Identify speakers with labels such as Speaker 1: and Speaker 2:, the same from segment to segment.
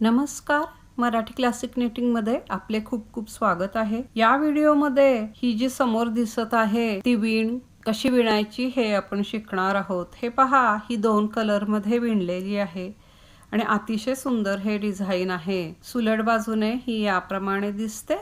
Speaker 1: नमस्कार. मराठी क्लासिक नेटिंगमध्ये आपले खूप खूप स्वागत आहे. या व्हिडिओमध्ये ही जी समोर दिसत आहे ती विण कशी विणायची हे आपण शिकणार आहोत. हे पहा ही दोन कलरमध्ये विणलेली आहे आणि अतिशय सुंदर हे डिझाईन आहे. सुलट बाजूने ही याप्रमाणे दिसते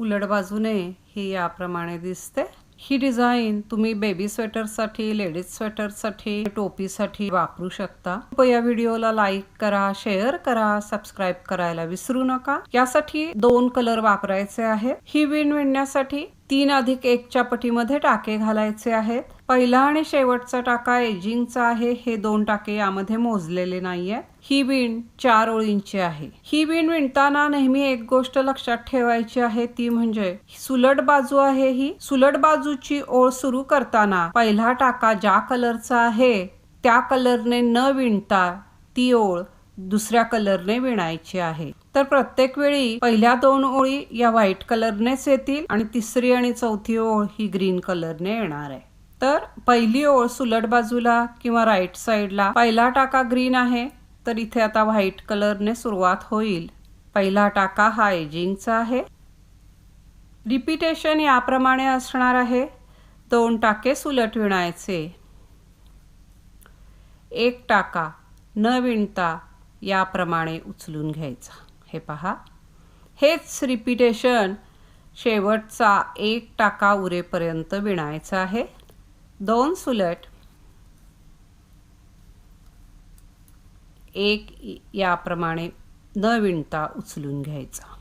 Speaker 1: उलट बाजूने ही याप्रमाणे दिसते. ही डिझाईन तुम्ही बेबी स्वेटरसाठी लेडीज स्वेटरसाठी टोपीसाठी वापरू शकता. या व्हिडिओला लाईक करा शेअर करा सबस्क्राईब करायला विसरू नका. यासाठी दोन कलर वापरायचे आहे ही विण विणण्यासाठी तीन अधिक एकच्या पटीमध्ये टाके घालायचे आहेत. पहिला आणि शेवटचा टाका एजिंगचा आहे हे दोन टाके यामध्ये मोजलेले नाहीये ही विण चार ओळींची आहे. ही विण विणताना नेहमी एक गोष्ट लक्षात ठेवायची आहे ती म्हणजे सुलट बाजू आहे ही. सुलट बाजूची ओळ सुरू करताना पहिला टाका ज्या कलरचा आहे त्या कलरने न विणता ती ओळ दुसऱ्या कलरने विणायची आहे. तर प्रत्येक वेळी पहिल्या दोन ओळी या व्हाईट कलरनेच येतील आणि तिसरी आणि चौथी ओळ ही ग्रीन कलरने येणार आहे. तर पहिली ओळ सुलट बाजूला किंवा राईट साईडला पहिला टाका ग्रीन आहे तर इथे आता व्हाईट कलरने सुरुवात होईल. पहिला टाका हा एजिंगचा आहे. रिपिटेशन याप्रमाणे असणार आहे. दोन टाके सुलट विणायचे. एक टाका न विणता याप्रमाणे उचलून घ्यायचा. हे पहा. हेच रिपिटेशन शेवटचा एक टाका उरेपर्यंत विणायचा आहे. दोन सुलट. एक याप्रमाणे न विणता उचलून घ्यायचा.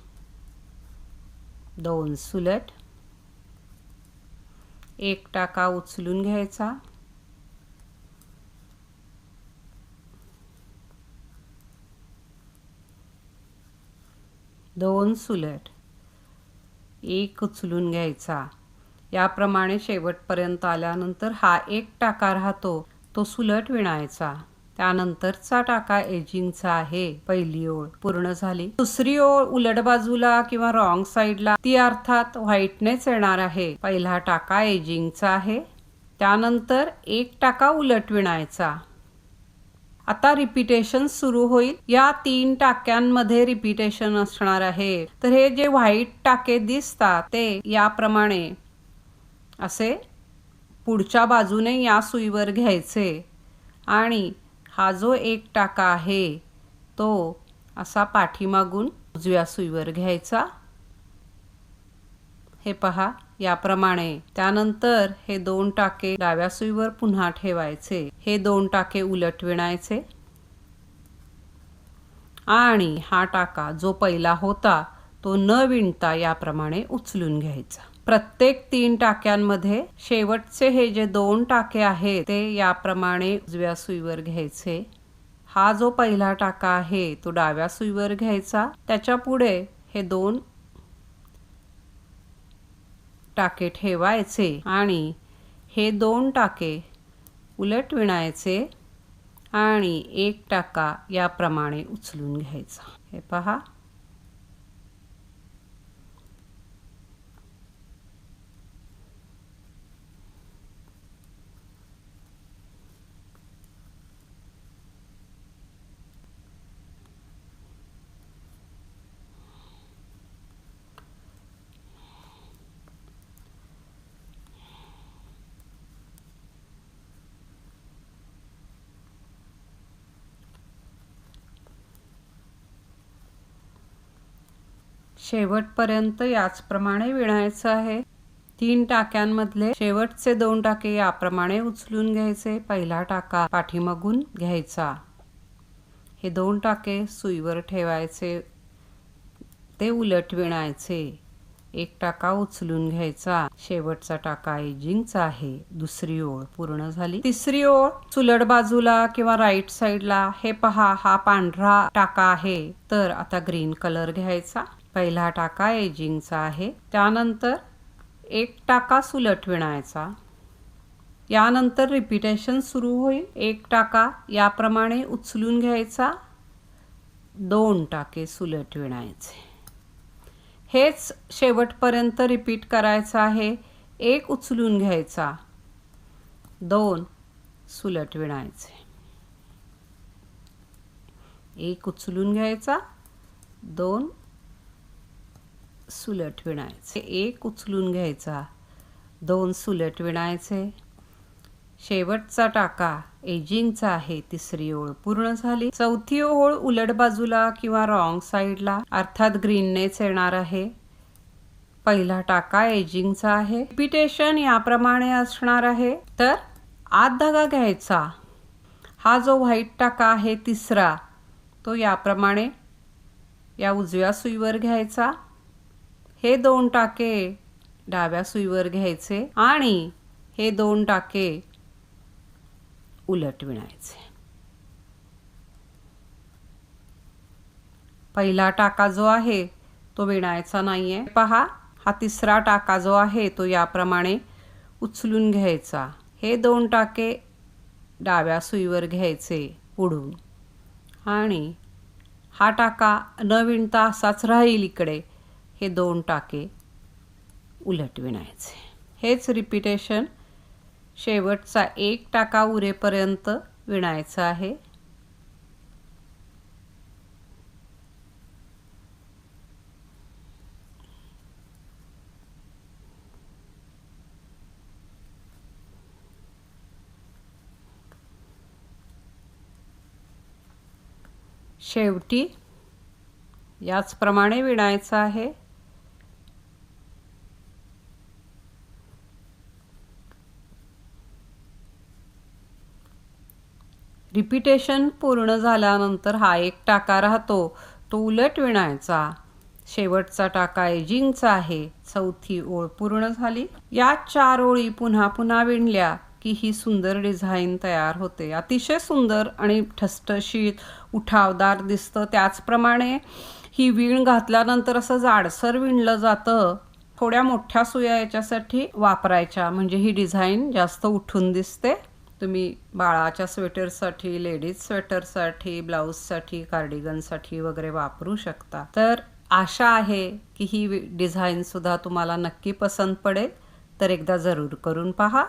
Speaker 1: दोन सुलट. एक टाका उचलून घ्यायचा. दोन सुलट. एक उचलून घ्यायचा. याप्रमाणे शेवटपर्यंत आल्यानंतर हा एक टाका राहतो तो सुलट विणायचा. त्यानंतरचा टाका एजिंगचा आहे पहिली ओळ पूर्ण झाली. दुसरी ओळ उलट बाजूला किंवा रॉंग साईडला ती अर्थात व्हाईटनेच येणार आहे. पहिला टाका एजिंगचा आहे त्यानंतर एक टाका उलट विणायचा. आता रिपिटेशन सुरू होईल. या तीन टाक्यांमध्ये रिपिटेशन असणार आहे. तर हे जे व्हाईट टाके दिसतात ते याप्रमाणे असे पुढच्या बाजूने या सुईवर घ्यायचे. आणि हा जो एक टाका आहे तो असा पाठीमागून उजव्या सुईवर घ्यायचा. हे पहा याप्रमाणे. त्यानंतर हे दोन टाके डाव्या सुईवर पुन्हा ठेवायचे. हे दोन टाके उलट विणायचे. आणि हा टाका जो पहिला होता तो न विणता याप्रमाणे उचलून घ्यायचा. प्रत्येक तीन टाक्यांमध्ये शेवटचे हे जे दोन टाके आहेत ते याप्रमाणे उजव्या सुईवर घ्यायचे. हा जो पहिला टाका आहे तो डाव्या सुईवर घ्यायचा. त्याच्या पुढे हे दोन टाके ठेवायचे आणि हे दोन टाके उलट विणायचे आणि एक टाका याप्रमाणे उचलून घ्यायचा. हे पहा. शेवटपर्यंत याचप्रमाणे विणायचं आहे. तीन टाक्यांमधले शेवटचे दोन टाके याप्रमाणे उचलून घ्यायचे. पहिला टाका पाठीमागून घ्यायचा. हे दोन टाके सुईवर ठेवायचे. ते उलट विणायचे. एक टाका उचलून घ्यायचा. शेवटचा टाका एजिंगचा आहे. दुसरी ओळ पूर्ण झाली. तिसरी ओळ चुलट बाजूला किंवा राईट साईडला. हे पहा हा पांढरा टाका आहे. तर आता ग्रीन कलर घ्यायचा. पहिला टाका एजिंगचा आहे. त्यानंतर एक टाका सुलट विणायचा. यानंतर रिपिटेशन सुरू होईल. एक टाका याप्रमाणे उचलून घ्यायचा. दोन टाके सुलट विणायचे. हेच शेवटपर्यंत रिपीट करायचं आहे. एक उचलून घ्यायचा. दोन सुलट विणायचे. एक उचलून घ्यायचा. दोन सुलट विणायचे. एक उचलून घ्यायचा दोन सुलट विणायचे. शेवटचा टाका एजिंगचा आहे तिसरी ओळ पूर्ण झाली. चौथी ओळ उलट बाजूला किंवा रॉंग साईडला अर्थात ग्रीननेच येणार आहे. पहिला टाका एजिंगचा आहे. रिपिटेशन याप्रमाणे असणार आहे. तर आत धागा घ्यायचा. हा जो व्हाईट टाका आहे तिसरा तो याप्रमाणे या उजव्या सुईवर घ्यायचा. हे दोन टाके डाव्या सुईवर घ्यायचे आणि हे दोन टाके उलट विणायचे. पहिला टाका जो आहे तो विणायचा नाहीये. पहा हा तिसरा टाका जो आहे तो याप्रमाणे उचलून घ्यायचा. हे दोन टाके डाव्या सुईवर घ्यायचे पुढून. आणि हा टाका न विणता असाच राहील इकडे. हे दोन टाके उलट विणायचे. हेच रिपिटेशन शेवटचा एक टाका उरेपर्यंत विणायचा आहे. शेवटी याचप्रमाणे विणायचं आहे. रिपिटेशन पूर्ण झाल्यानंतर हा एक टाका राहतो. तो उलट विणायचा. शेवटचा टाका एजिंगचा आहे. चौथी ओळ पूर्ण झाली. या चार ओळी पुन्हा पुन्हा विणल्या की ही सुंदर डिझाईन तयार होते. अतिशय सुंदर आणि ठसठशीत उठावदार दिसतं. त्याचप्रमाणे ही विण घातल्यानंतर असं जाडसर विणलं जातं. थोड्या मोठ्या सुया याच्यासाठी वापरायच्या. म्हणजे ही डिझाईन जास्त उठून दिसते. तुम्ही बाळाच्या स्वेटरसाठी लेडीज स्वेटरसाठी ब्लाऊजसाठी कार्डिगनसाठी वगैरे वापरू शकता. तर आशा आहे की ही डिझाईनसुद्धा तुम्हाला नक्की पसंत पडेल. तर एकदा जरूर करून पहा.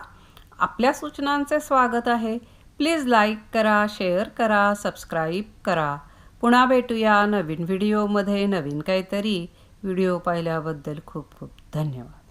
Speaker 1: आपल्या सूचनांचे स्वागत आहे. प्लीज लाईक करा शेअर करा सबस्क्राईब करा. पुन्हा भेटूया नवीन व्हिडिओमध्ये नवीन काहीतरी. व्हिडिओ पाहिल्याबद्दल खूप खूप धन्यवाद.